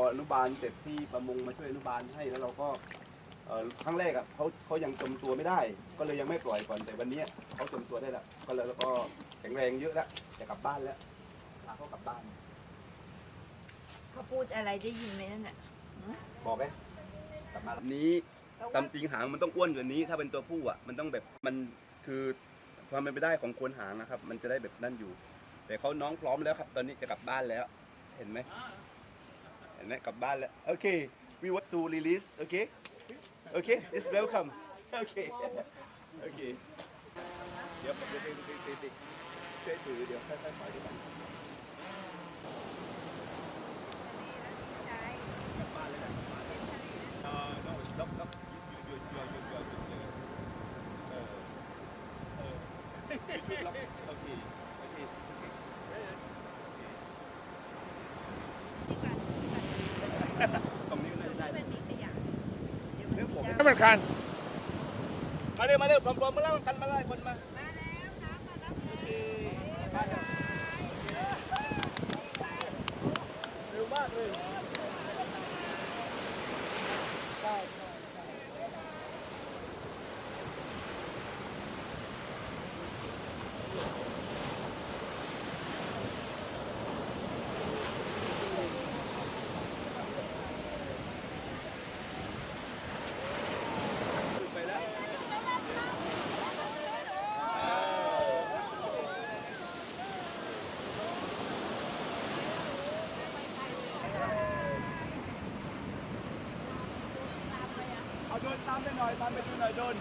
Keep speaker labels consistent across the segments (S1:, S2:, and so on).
S1: พออนุบาลเสร็จที่ประมงมาช่วยอนุบาลให้แล้วเราก็เอ่อครั้งแรกอะเขาเขายังจมตัวไม่ได้ ก็เลยยังไม่ปล่อยก่อนแต่วันเนี้ยเขาจมตัวได้แล้วก็เลยแล้วก็แข็งแรงเยอะแล้วจะกลับบ้านแล้วพาเขากลับบ้าน
S2: เขาพูดอะไรได้ยินไหมนั่นน่ะ
S1: บอกไหมกลับมาแบบนี้ตามจริงหางมันต้องอ้วนกว่านี้ ถ้าเป็นตัวผู้อะมันต้องแบบมันคือความเป็นไปได้ของโคนหางนะครับ มันจะได้แบบนั่นอยู่ แต่เขาน้องพร้อมแล้วครับ ตอนนี้จะกลับบ้านแล้ว เห็นไหม เห็นไหมกลับบ้านแล้วโอเค we want to release โอเคโอเค it's welcome โอเคโอเคเดี๋ยวเดี๋ยวเดี๋ยวเดี๋ยวเดี๋ยวเดี๋ยว ตรงนี้ก็น่าจะได้เรื่องผม
S3: ให้มันคัน
S1: มาเร็วมาเร็วพร้อมๆมาแล้วกันมาไล่คนมาโอเคมาเร็วเร็วมากเลย ไปแล้วเอาโดนตามไปหน่อยตามไปดูหน่อยโดน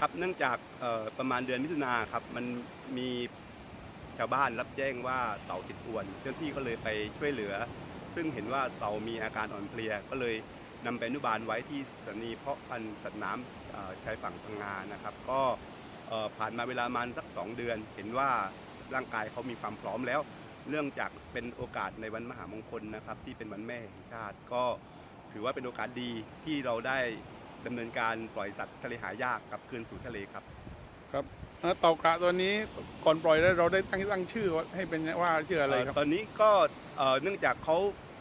S1: ครับเนื่องจากประมาณเดือนมิถุนาครับมันมีชาวบ้านรับแจ้งว่าเต่าติดอวนเจ้าหน้าที่ก็เลยไปช่วยเหลือ ซึ่งเห็นว่าเต่ามีอาการอ่อนเพลียก็เลยนำไปอนุบาลไว้ที่สถานีเพาะพันธุ์สัตว์น้ำชายฝั่งพังงานะครับ ก็ผ่านมาเวลามันสัก 2 เดือน เห็นว่าร่างกายเขามีความพร้อมแล้วเนื่องจากเป็นโอกาสในวันมหามงคลนะครับ ที่เป็นวันแม่แห่งชาติ ก็ถือว่าเป็นโอกาสดีที่เราได้ ดำเนินการปล่อยสัตว์ทะเลหายากกลับคืนสู่ทะเลครับ
S3: แล้วเต่ากระตัวนี้ก่อนปล่อยแล้วเราได้ตั้งตั้งชื่อว่าให้เป็นว่าชื่ออะไรครับ
S1: เตอนนี้ก็เอ่อเนื่องจากเขา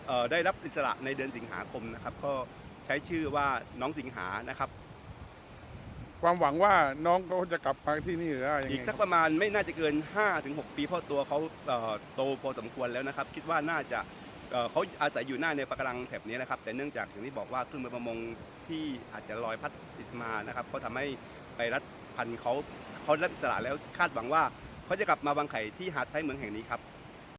S1: เอ่อได้รับอิสระในเดือนสิงหาคมนะครับ ก็ใช้ชื่อว่าน้องสิงหานะครับ
S3: ความหวังว่าน้องเขาจะกลับมาที่นี่หรือว่ายัง
S1: อีก
S3: ไง
S1: สักประมาณไม่น่าจะเกิน 5-6 ปีเพราะตัวเขาเอ่อโตพอสมควรแล้วนะครับ คิดว่าน่าจะ เขาอาศัยอยู่หน้าในปะการังแถบนี้นะครับ แต่เนื่องจากอย่างที่บอกว่าครื่องมือประมงที่อาจจะลอยพัดติดมานะครับก็ทำให้ไปรัดพันเขาเขารับอิสระแล้วคาดหวังว่าเขาจะกลับมาวางไข่ที่หาดท้ายเมืองแห่งนี้ครับ